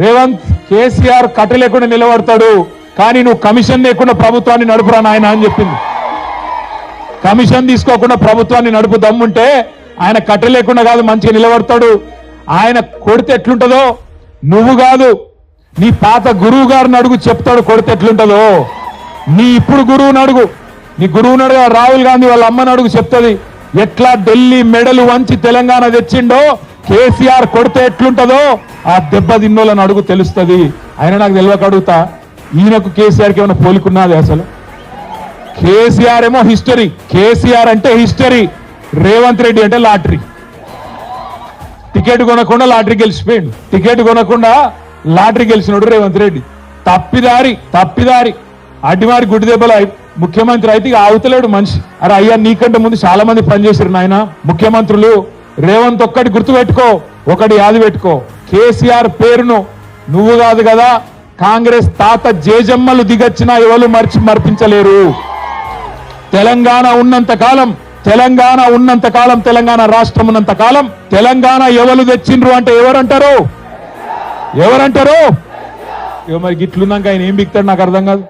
రేవంత్ కేసీఆర్ కట్ట లేకుండా నిలబడతాడు. కానీ నువ్వు కమిషన్ లేకుండా ప్రభుత్వాన్ని నడుపురా నాయన అని చెప్పింది. కమిషన్ తీసుకోకుండా ప్రభుత్వాన్ని నడుపు దమ్ముంటే ఆయన కట్ట లేకుండా కాదు మంచిగా నిలబడతాడు. ఆయన కొడితే ఎట్లుంటదో? నువ్వు కాదు. నీ పాత గురువు గారిని అడుగు చెప్తాడు కొడితే ఎట్లుంటదో. నీ ఇప్పుడు గురువుని అడుగు. నీ గురువుని అడుగు రాహుల్ గాంధీ వాళ్ళ అమ్మని అడుగు చెప్తుంది. ఎట్లా ఢిల్లీ మెడలు వంచి తెలంగాణ తెచ్చిండో కేసీఆర్ కొడితే ఎట్లుంటదో ఆ దెబ్బ తిన్నోళ్ళని అడుగు తెలుస్తుంది. ఆయన నాకు తెలియక అడుగుతా. ఈయనకు కేసీఆర్కి ఏమైనా పోలికున్నది అసలు? కేసీఆర్ ఏమో హిస్టరీ. కేసీఆర్ అంటే హిస్టరీ. రేవంత్ రెడ్డి అంటే లాటరీ. టికెట్ కొనకుండా లాటరీ గెలిచిపోయిండు. టికెట్ కొనకుండా లాటరీ గెలిచినాడు రేవంత్ రెడ్డి. తప్పిదారి తప్పిదారి. అడ్డివారి గుడి దెబ్బలు ముఖ్యమంత్రి అయితే ఇక ఆవుతలేడు మనిషి. అరే అయ్యా నీకంటే ముందు చాలా మంది పనిచేశారు నాయన. ముఖ్యమంత్రులు రేవంత్ ఒక్కటి గుర్తుపెట్టుకో ఒకటి యాది పెట్టుకో. కేసీఆర్ పేరును నువ్వు కాదు కదా కాంగ్రెస్ తాత జేజమ్మలు దిగచ్చినా ఎవరు మర్చి మర్పించలేరు. తెలంగాణ ఉన్నంత కాలం తెలంగాణ ఉన్నంత కాలం తెలంగాణ రాష్ట్రం ఉన్నంత కాలం తెలంగాణ ఎవరు తెచ్చిండ్రు అంటే ఎవరంటారు? ఎవరంటారు? మరి గిట్లున్నాక ఆయన ఏం బిక్తాడు నాకు అర్థం కాదు.